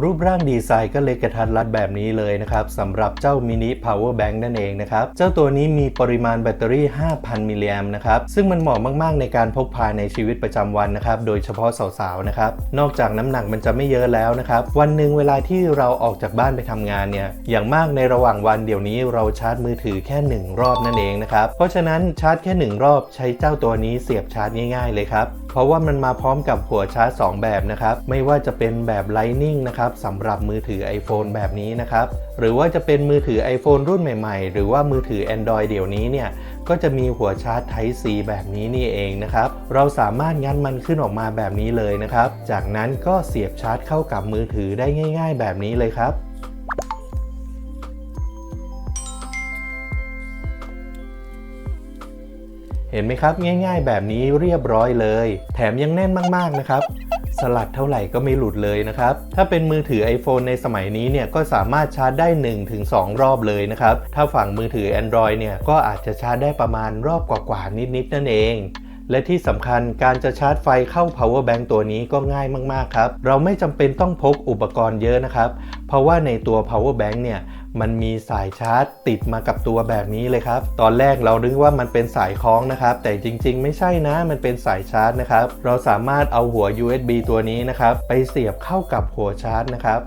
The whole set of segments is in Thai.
รูปร่างดีไซน์ก็เล็กกระทัดรัดแบบนี้เลยนะครับสำหรับเจ้ามินิ power bank นั่นเองนะครับ เจ้าตัวนี้มีปริมาณแบตเตอรี่ 5,000 มิลลิแอมนะครับ ซึ่งมันเหมาะมากๆในการพกพาในชีวิตประจำวันนะครับ โดยเฉพาะสาวๆนะครับ นอกจากน้ำหนักมันจะไม่เยอะแล้วนะครับ วันหนึ่งเวลาที่เราออกจากบ้านไปทำงานเนี่ยอย่างมากในระหว่างวันเดี๋ยวนี้เราชาร์จมือถือแค่ 1 รอบนั่นเองนะครับเพราะฉะนั้นชาร์จแค่ 1 รอบใช้เจ้าตัวนี้เสียบชาร์จง่าย ๆ เลยครับเพราะว่ามันมาพร้อมกับหัวชาร์จ 2 แบบนะครับไม่ว่าจะเป็นแบบ Lightning นะครับสำหรับมือถือ iPhone แบบนี้นะครับ หรือว่าจะเป็นมือถือ iPhone รุ่นใหม่ๆ หรือว่ามือถือ Android เดี๋ยวนี้เนี่ยก็จะมีหัวชาร์จ Type C แบบนี้นี่เองนะครับ เราสามารถงัดมันขึ้นออกมาแบบนี้เลยนะครับ จากนั้นก็เสียบชาร์จเข้ากับมือถือได้ง่าย ๆ แบบนี้เลยครับเห็นไหมครับง่ายๆ แบบนี้เรียบร้อยเลย แถมยังแน่นมากๆนะครับ สลัดเท่าไหร่ก็ไม่หลุดเลยนะครับ ถ้าเป็นมือถือ iPhone ในสมัยนี้เนี่ยก็สามารถชาร์จได้ 1-2 รอบเลยนะครับ ถ้าฝั่งมือถือ Android เนี่ยก็อาจจะชาร์จได้ประมาณรอบกว่าๆนิดๆนั่นเองและที่สำคัญการจะชาร์จไฟเข้า power bank ตัวนี้ก็ง่ายมาก ๆ ครับ เราไม่จำเป็นต้องพกอุปกรณ์เยอะนะครับ เพราะว่าในตัว power bank เนี่ย มันมีสายชาร์จติดมากับตัวแบบนี้เลยครับ ตอนแรกเรานึกว่ามันเป็นสายคล้องนะครับ แต่จริงๆ ไม่ใช่นะ มันเป็นสายชาร์จนะครับ เราสามารถเอาหัว USB ตัวนี้นะครับ ไปเสียบเข้ากับหัวชาร์จนะครับ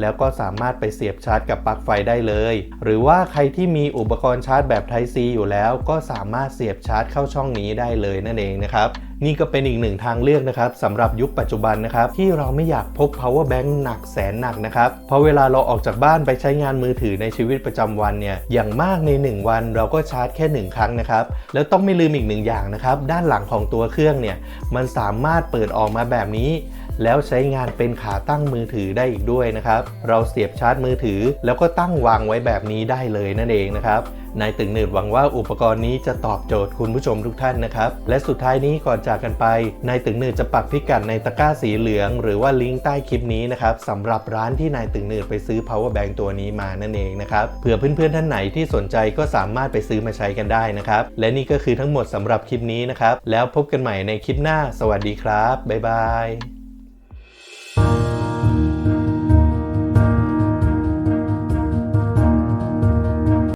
แล้วก็สามารถไปเสียบชาร์จกับปลั๊กไฟได้เลย หรือว่าใครที่มีอุปกรณ์ชาร์จแบบ Type C อยู่แล้วก็สามารถเสียบชาร์จเข้าช่องนี้ได้เลยนั่นเองนะครับนี่ก็เป็นอีกหนึ่งทางเลือกนะครับสำหรับยุคปัจจุบันนะครับที่เราไม่อยากพก power bank หนักแสนหนักนะครับเพราะเวลาเราออกจากบ้านไปใช้งานมือถือในชีวิตประจำวันเนี่ยอย่างมากใน 1 วันเราก็ชาร์จแค่ 1 ครั้งนะครับแล้วต้องไม่ลืมอีกหนึ่งอย่างนะครับด้านหลังของตัวเครื่องเนี่ยมันสามารถเปิดออกมาแบบนี้ แล้วใช้งานเป็นขาตั้งมือถือได้อีกด้วยนะครับ เราเสียบชาร์จมือถือ แล้วก็ตั้งวางไว้แบบนี้ได้เลยนั่นเองนะครับนายตึงหนืดหวังว่าอุปกรณ์นี้จะตอบโจทย์คุณผู้ชมทุกท่านนะครับ และสุดท้ายนี้ก่อนจากกันไปนายตึงหนืดจะปักพิกัดในตะกร้าสีเหลือง หรือว่าลิงก์ใต้คลิปนี้นะครับสำหรับร้านที่นายตึงหนืดไปซื้อ power bank ตัวนี้มานั่นเองนะครับเผื่อเพื่อนๆท่านไหนที่สนใจก็สามารถไปซื้อมาใช้กันได้นะครับ และนี่ก็คือทั้งหมดสำหรับคลิปนี้นะครับแล้วพบกันใหม่ในคลิปหน้า สวัสดีครับบ๊ายบาย